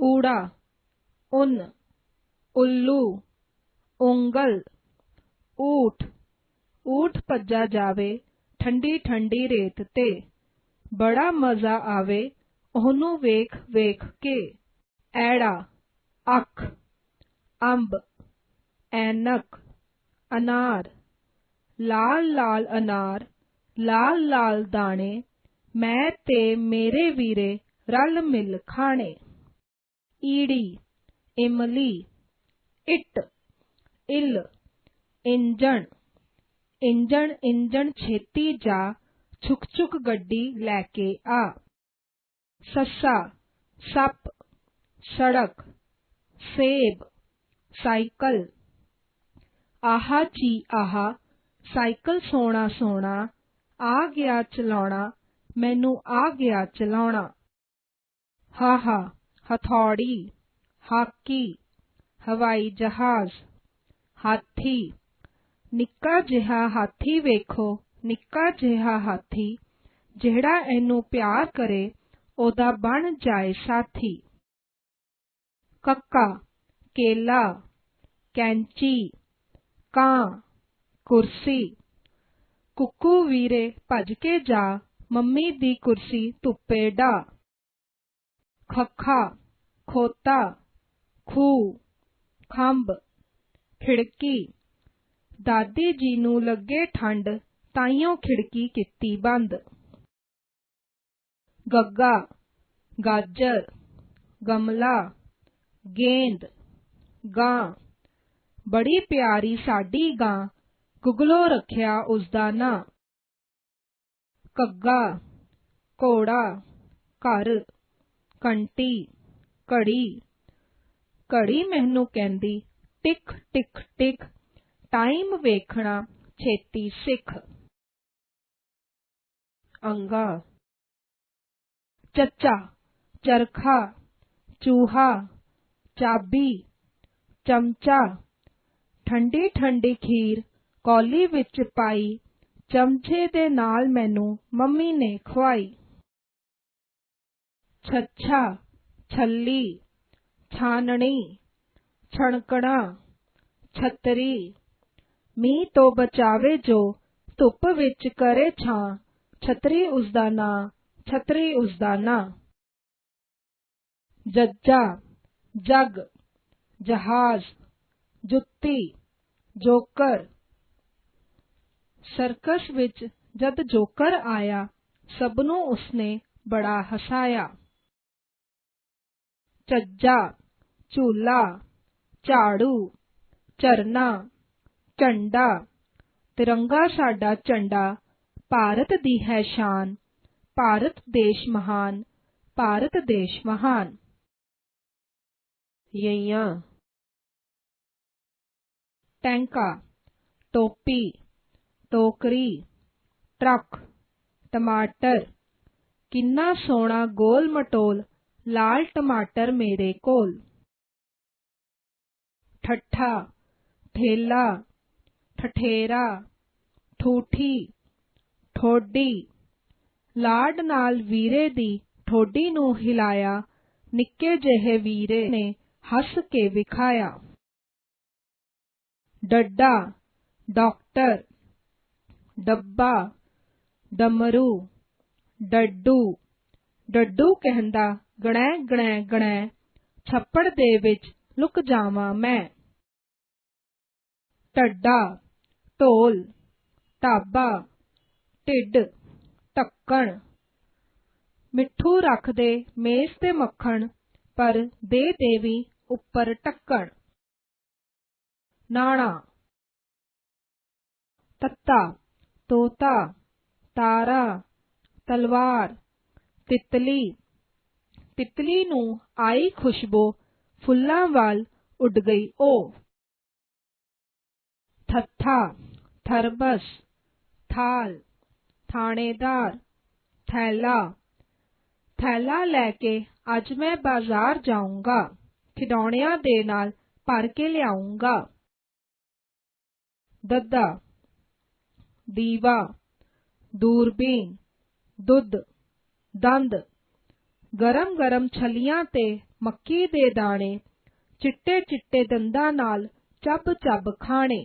ਊੜਾ ਉਨ ਉੱਲੂ ਉਂਗਲ ਊਠ ਊਠ ਭੱਜਾ ਜਾਵੇ ਠੰਡੀ ਠੰਡੀ ਰੇਤ ਤੇ ਬੜਾ ਮਜ਼ਾ ਆਵੇ ਉਹਨੂੰ ਵੇਖ ਵੇਖ ਕੇ ਐੜਾ ਅੱਖ ਅੰਬ ਐਨਕ ਅਨਾਰ ਲਾਲ ਲਾਲ ਅਨਾਰ ਲਾਲ ਲਾਲ ਦਾਣੇ ਮੈਂ ਤੇ ਮੇਰੇ ਵੀਰੇ ਰਲ ਮਿਲ ਖਾਣੇ ਈੜੀ ਇਮਲੀ ਇੱਟ ਇੱਲ ਇੰਜਣ ਇੰਜਣ ਇੰਜਣ ਛੇਤੀ ਜਾ ਛੁਕ ਛੁਕ ਗੱਡੀ ਲੈ ਕੇ ਆ ਸੱਸਾ ਸੱਪ ਸੜਕ ਸੇਬ ਸਾਈਕਲ ਆਹਾ ਜੀ ਆਹਾ ਸਾਈਕਲ ਸੋਹਣਾ ਸੋਹਣਾ ਆ ਗਿਆ ਚਲਾਉਣਾ ਮੈਨੂੰ ਆ ਗਿਆ ਚਲਾਉਣਾ ਹਾਹਾ ਹਥੌੜੀ ਹਾਕੀ ਹਵਾਈ ਜਹਾਜ਼ ਹਾਥੀ ਨਿੱਕਾ ਜਿਹਾ ਹਾਥੀ ਵੇਖੋ ਨਿੱਕਾ ਜਿਹਾ ਹਾਥੀ ਜਿਹੜਾ ਇਹਨੂੰ ਪਿਆਰ ਕਰੇ ਉਹਦਾ ਬਣ ਜਾਏ ਸਾਥੀ ਕੱਕਾ ਕੇਲਾ ਕੈਂਚੀ ਕਾਂ ਕੁਰਸੀ ਕੁੱਕੂ ਵੀਰੇ ਭੱਜ ਕੇ ਜਾ ਮੰਮੀ ਦੀ ਕੁਰਸੀ ਧੁੱਪੇ ਡਾ ਖੱਖਾ ਖੋਤਾ ਖੂਹ ਖੰਭ ਖਿੜਕੀ ਦਾਦੀ ਜੀ ਨੂੰ ਲੱਗੇ ਠੰਡ ਤਾਈਓ ਖਿੜਕੀ ਕੀਤੀ ਬੰਦ ਗੱਗਾ ਗਾਜਰ ਗਮਲਾ ਗੇਂਦ ਗਾਂ ਬੜੀ ਪਿਆਰੀ ਸਾਡੀ ਗਾਂ ਗੁਗਲੋ ਰੱਖਿਆ ਉਸਦਾ ਨਾਂ ਕੱਗਾ ਘੋੜਾ ਘਰ ਕੰਟੀ ਘੜੀ ਘੜੀ ਮੈਨੂੰ ਕਹਿੰਦੀ ਟਿਕ ਟਿਕ ਟਿਕ ਟਾਈਮ ਵੇਖਣਾ ਛੇਤੀ ਸਿੱਖ ਅੰਗਾ ਚੱਚਾ ਚਰਖਾ ਚੂਹਾ ਚਾਬੀ ਚਮਚਾ ਠੰਡੀ ਠੰਡੀ ਖੀਰ ਕੌਲੀ ਵਿੱਚ ਪਾਈ ਚਮਚੇ ਦੇ ਨਾਲ ਮੈਨੂੰ ਮੰਮੀ ਨੇ ਖਵਾਈ ਛੱਛਾ ਛੱਲੀ ਛਾਨਣੀ ਛਣਕਣਾ ਛਤਰੀ ਮੀਂਹ ਤੋਂ ਬਚਾਵੇ ਜੋ ਧੁੱਪ ਵਿੱਚ ਕਰੇ ਛਾਂ ਛਤਰੀ ਉਸਦਾ ਨਾਂ ਛਤਰੀ ਉਸਦਾ ਨਾਂ ਜੱਜਾ ਜਗ ਜਹਾਜ਼ ਜੁੱਤੀ ਜੋਕਰ ਸਰਕਸ ਵਿੱਚ ਜਦ ਜੋਕਰ ਆਇਆ ਸਭ ਨੂੰ ਉਸਨੇ ਬੜਾ ਹਸਾਇਆ ਚੱਜਾ ਝੂਲਾ ਝਾੜੂ ਝਰਨਾ ਝੰਡਾ ਤਿਰੰਗਾ ਸਾਡਾ ਝੰਡਾ ਭਾਰਤ ਦੀ ਹੈ ਸ਼ਾਨ ਭਾਰਤ ਦੇਸ਼ ਮਹਾਨ ਭਾਰਤ ਦੇਸ਼ ਮਹਾਨ ਯਈਆਂ ਟੈਂਕਾ ਟੋਪੀ ਟੋਕਰੀ ਟਰੱਕ ਟਮਾਟਰ ਕਿੰਨਾ ਸੋਹਣਾ ਗੋਲ ਮਟੋਲ ਲਾਲ ਟਮਾਟਰ ਮੇਰੇ ਕੋਲ ਠੱਠਾ ਠੇਲਾ ਠਠੇਰਾ ਠੂਠੀ ਠੋਡੀ ਲਾਡ ਨਾਲ ਵੀਰੇ ਦੀ ਠੋਡੀ ਨੂੰ ਹਿਲਾਇਆ ਨਿੱਕੇ ਜਿਹੇ ਵੀਰੇ ਨੇ ਹੱਸ ਕੇ ਵਿਖਾਇਆ ਡੱਡਾ ਡਾਕਟਰ ਡੱਬਾ ਡਮਰੂ ਡੱਡੂ ਡੱਡੂ ਕਹਿੰਦਾ ਗਣੈ ਗਣੈ ਗਣੈ, ਛੱਪੜ ਦੇ ਵਿੱਚ ਲੁਕ ਜਾਵਾਂ ਮੈਂ। ਢੱਡਾ, ਢੋਲ, ਢਾਬਾ, ਢਿੱਡ, ਢੱਕਣ। ਮਿੱਠੂ ਰੱਖ ਦੇ ਮੇਜ਼ ਤੇ ਮੱਖਣ, ਪਰ ਦੇ ਦੇਵੀ ਉੱਪਰ ਟੱਕਣ ਨਾਣਾ। ਤੱਤਾ, ਤੋਤਾ, ਤਾਰਾ, ਤਲਵਾਰ, ਤਿਤਲੀ। ਤਿਤਲੀ ਨੂੰ ਆਈ ਖੁਸ਼ਬੂ ਫੁੱਲਾਂ ਵੱਲ ਉੱਡ ਗਈ ਉਹ ਥੱਥਾ ਥਰਬਸ ਥਾਲ ਥਾਣੇਦਾਰ ਥੈਲਾ ਥੈਲਾ ਲੈ ਕੇ ਅੱਜ ਮੈਂ ਬਾਜ਼ਾਰ ਜਾਊਂਗਾ ਖਿਡੌਣਿਆਂ ਦੇ ਨਾਲ ਭਰ ਕੇ ਲਿਆਉਂਗਾ ਦੱਦਾ ਦੀਵਾ ਦੂਰਬੀਨ ਦੁੱਧ ਦੰਦ ਗਰਮ ਗਰਮ ਛਲੀਆਂ ਤੇ ਮੱਕੀ ਦੇ ਦਾਣੇ ਚਿੱਟੇ ਚਿੱਟੇ ਦੰਦਾਂ ਨਾਲ ਚੱਬ ਚੱਬ ਖਾਣੇ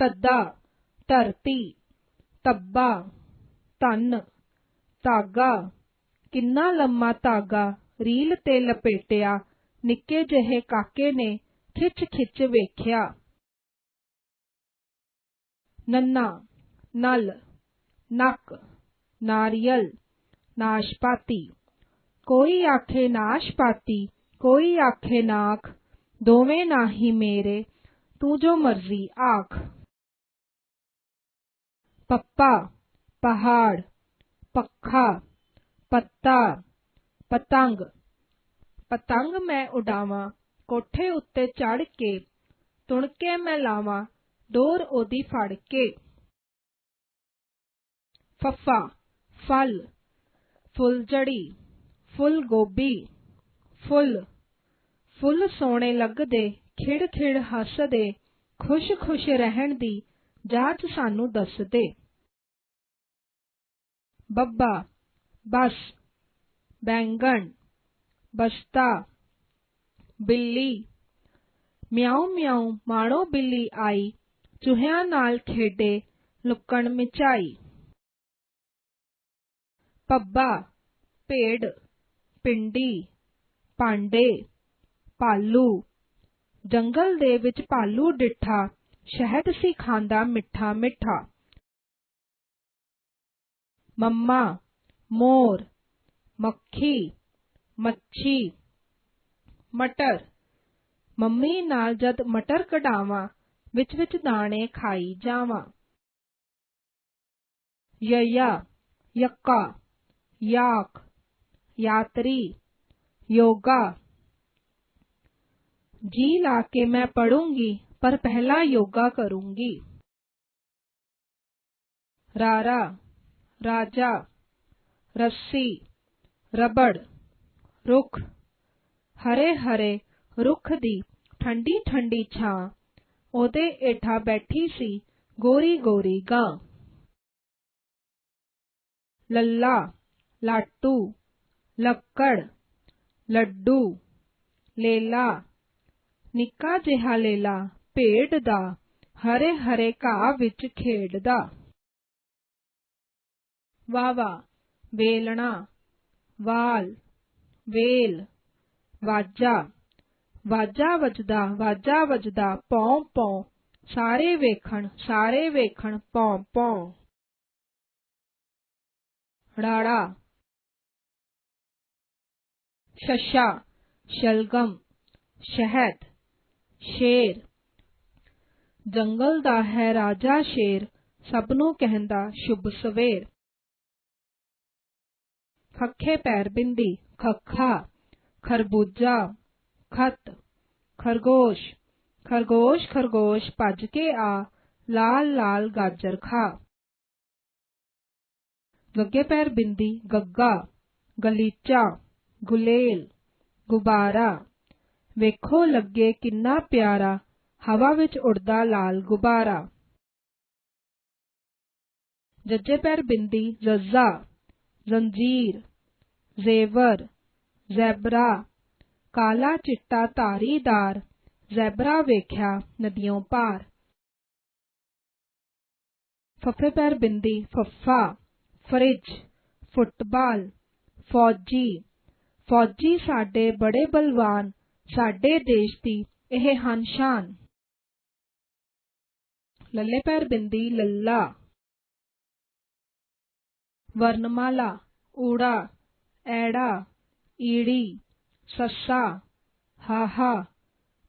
ਤੱਦਾ ਧਰਤੀ ਤੱਬਾ ਧਨ ਧਾਗਾ ਕਿੰਨਾ ਲੰਮਾ ਧਾਗਾ ਰੀਲ ਤੇ ਲਪੇਟਿਆ ਨਿੱਕੇ ਜਿਹੇ ਕਾਕੇ ਨੇ ਖਿੱਚ ਖਿੱਚ ਵੇਖਿਆ ਨੰਨਾ ਨਲ ਨੱਕ ਨਾਰੀਅਲ ਨਾਸ਼ਪਾਤੀ ਕੋਈ ਆਖੇ ਨਾਸ਼ਪਾਤੀ ਕੋਈ ਆਖੇ ਨਾਖ ਦੋਵੇਂ ਨਾਹੀ ਮੇਰੇ ਤੂੰ ਜੋ ਮਰਜ਼ੀ ਆਖ ਪੱਪਾ ਪਹਾੜ ਪੱਖਾ ਪੱਤਾ ਪਤੰਗ ਪਤੰਗ ਮੈਂ ਉਡਾਵਾਂ ਕੋਠੇ ਉੱਤੇ ਚੜ ਕੇ ਤੁਣਕੇ ਮੈਂ ਲਾਵਾਂ ਡੋਰ ਉਹਦੀ ਫੜ ਕੇ ਫੱਫਾ ਫਲ ਫੁੱਲਝੜੀ ਫੁੱਲ ਗੋਭੀ ਫੁੱਲ ਫੁੱਲ ਸੋਹਣੇ ਲੱਗਦੇ ਖਿੜ ਖਿੜ ਹੱਸਦੇ ਖੁਸ਼ ਖੁਸ਼ ਰਹਿਣ ਦੀ ਜਾਚ ਸਾਨੂੰ ਦੱਸਦੇ ਬੱਬਾ ਬਸ ਬੈਂਗਣ ਬਸਤਾ ਬਿੱਲੀ ਮਿਆਉ ਮਿਆਉ ਮਾਣੋ ਬਿੱਲੀ ਆਈ ਚੂਹਿਆਂ ਨਾਲ ਖੇਡੇ ਲੁਕਣ ਮਿਚਾਈ ਪੱਬਾ ਭੇਡ ਪਿੰਡੀ ਪਾਂਡੇ ਭਾਲੂ ਜੰਗਲ ਦੇ ਵਿੱਚ ਭਾਲੂ ਡਿੱਠਾ ਸ਼ਹਿਦ ਸੀ ਖਾਂਦਾ ਮਿੱਠਾ ਮਿੱਠਾ ਮੰਮਾ ਮੋਰ ਮੱਖੀ ਮੱਛੀ ਮਟਰ ਮੰਮੀ ਨਾਲ ਜਦ ਮਟਰ ਕਢਾਵਾਂ ਵਿੱਚ ਵਿੱਚ ਦਾਣੇ ਖਾਈ ਜਾਵਾਂ ਯਯਾ ਯੱਕਾ ਯਾਕ यात्री, योगा। जी लाके मैं पढ़ूँगी, पर पहला योगा करूँगी। रारा, राजा। रस्सी, रबड़। रुख। हरे हरे, रुख दी ठंडी ठंडी छां। ओदे एठा बैठी सी गोरी गोरी गां। लल्ला लाटू ਲਾਟੂ ਲੱਕੜ ਲੱਡੂ ਲੇਲਾ ਨਿੱਕਾ ਜਿਹਾ ਲੇਲਾ ਭੇਡ ਦਾ ਹਰੇ ਹਰੇ ਘਾਹ ਵਿੱਚ ਖੇਡਦਾ ਵਾਵਾ ਵੇਲਣਾ ਵਾਲ ਵੇਲ ਵਾਜਾ ਵਾਜਾ ਵੱਜਦਾ ਵਾਜਾ ਵੱਜਦਾ ਪੌਂ ਪੌਂ ਸਾਰੇ ਵੇਖਣ ਸਾਰੇ ਵੇਖਣ ਪੌਂ ਪੌਂ ੜਾੜਾ ਸ਼ਸ਼ਾ ਸ਼ਲਗਮ ਸ਼ਹਿਦ ਸ਼ੇਰ ਜੰਗਲ ਦਾ ਹੈ ਰਾਜਾ ਸ਼ੇਰ ਸਭ ਨੂੰ ਕਹਿੰਦਾ ਸ਼ੁਭ ਸਵੇਰ ਖੱਖੇ ਪੈਰ ਬਿੰਦੀ ਖੱਖਾ ਖਰਬੂਜਾ ਖਤ ਖਰਗੋਸ਼ ਖਰਗੋਸ਼ ਖਰਗੋਸ਼ ਭੱਜ ਕੇ ਆ ਲਾਲ ਲਾਲ ਗਾਜਰ ਖਾ ਗੱਗੇ ਪੈਰ ਬਿੰਦੀ ਗੱਗਾ ਗਲੀਚਾ ਗੁਲੇਲ ਗੁਬਾਰਾ ਵੇਖੋ ਲੱਗੇ ਕਿੰਨਾ ਪਿਆਰਾ ਹਵਾ ਵਿੱਚ ਉੜਦਾ ਲਾਲ ਗੁਬਾਰਾ ਜੱਜੇ ਪੈਰ ਬਿੰਦੀ ਜ਼ੱਜ਼ਾ ਜ਼ੰਜੀਰ ਜ਼ੇਵਰ ਜ਼ੈਬਰਾ ਕਾਲਾ ਚਿੱਟਾ ਧਾਰੀਦਾਰ ਜ਼ੈਬਰਾ ਵੇਖਿਆ ਨਦੀਆਂ ਪਾਰ ਫੱਫੇ ਪੈਰ ਬਿੰਦੀ ਫੱਫਾ ਫਰਿੱਜ ਫੁੱਟਬਾਲ ਫੌਜੀ ਫੌਜੀ ਸਾਡੇ ਬੜੇ ਬਲਵਾਨ ਸਾਡੇ ਦੇਸ਼ ਦੀ ਇਹ ਹਨ ਸ਼ਾਨ ਲੱਲੇ ਪੈਰ ਬਿੰਦੀ ਲੱਲਾ ਵਰਨਮਾਲਾ ਊੜਾ ਐੜਾ ਈੜੀ ਸੱਸਾ ਹਾਹਾ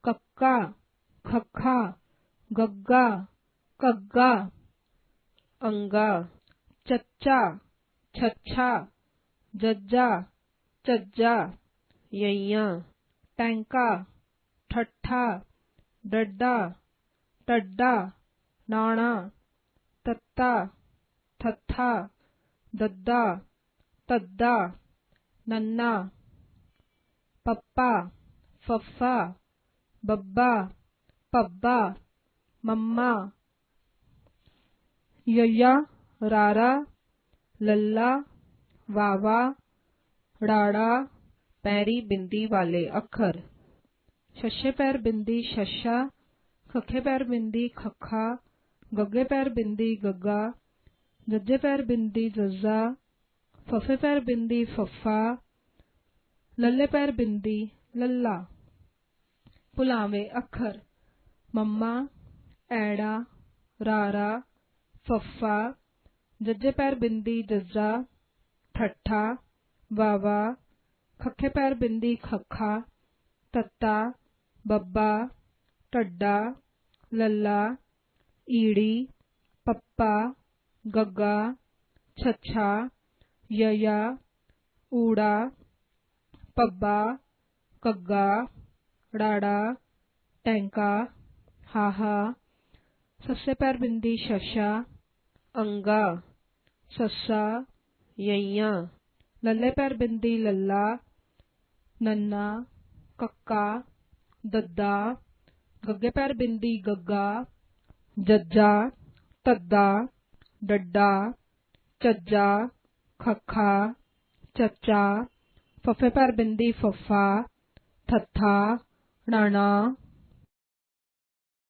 ਕੱਕਾ ਖੱਖਾ ਗੱਗਾ ਕੱਗਾ ਅੰਗਾ ਚੱਚਾ ਛੱਛਾ ਜੱਜਾ ਝੱਜਾ ਯਈਆਂ ਟੈਂਕਾ ਠੱਠਾ ਡੱਡਾ ਟੱਡਾ ਨਾਣਾ ਤੱਤਾ ਥੱਥਾ ਦੱਦਾ ਤੱਦਾ ਨੰਨਾ ਪੱਪਾ ਫੱਫਾ ਬੱਬਾ ਪੱਬਾ ਮੰਮਾ ਯਯਾ ਰਾਰਾ ਲੱਲਾ ਵਾਵਾ ੜਾੜਾ ਪੈਰੀ ਬਿੰਦੀ ਵਾਲੇ ਅੱਖਰ ਛੱਛੇ ਪੈਰ ਬਿੰਦੀ ਛੱਛਾ ਖੱਖੇ ਪੈਰ ਬਿੰਦੀ ਖੱਖਾ ਗੱਗੇ ਪੈਰ ਬਿੰਦੀ ਗੱਗਾ ਜੱਜੇ ਪੈਰ ਬਿੰਦੀ ਜੱਜਾ ਫਫੇ ਪੈਰ ਬਿੰਦੀ ਫੱਫਾ ਲੱਲੇ ਪੈਰ ਬਿੰਦੀ ਲੱਲਾ ਭੁਲਾਵੇਂ ਅੱਖਰ ਮੰਮਾ ਐੜਾ ਰਾਰਾ ਫੱਫਾ ਜੱਜੇ ਪੈਰ ਬਿੰਦੀ ਜੱਜਾ ਠੱਠਾ वावा, खखे पैर बिंदी खखा, तत्ता, बब्बा, टड्डा, लल्ला, ईड़ी, पप्पा, गग्गा, छच्छा, यया, ऊड़ा, पब्बा, कग्गा, डाड़ा, टैंका, हाहा, सस्से पैर बिंदी शशा, अंगा, सस्सा यैया लल्ले पैर बिंदी लल्ला, नन्ना, कक्का, दद्दा, गग्गे पैर बिंदी गग्गा, जज्जा, तद्दा, डड्डा, चज्जा खखा चच्चा, फफे पैर बिंदी फफा, थत्था, नाना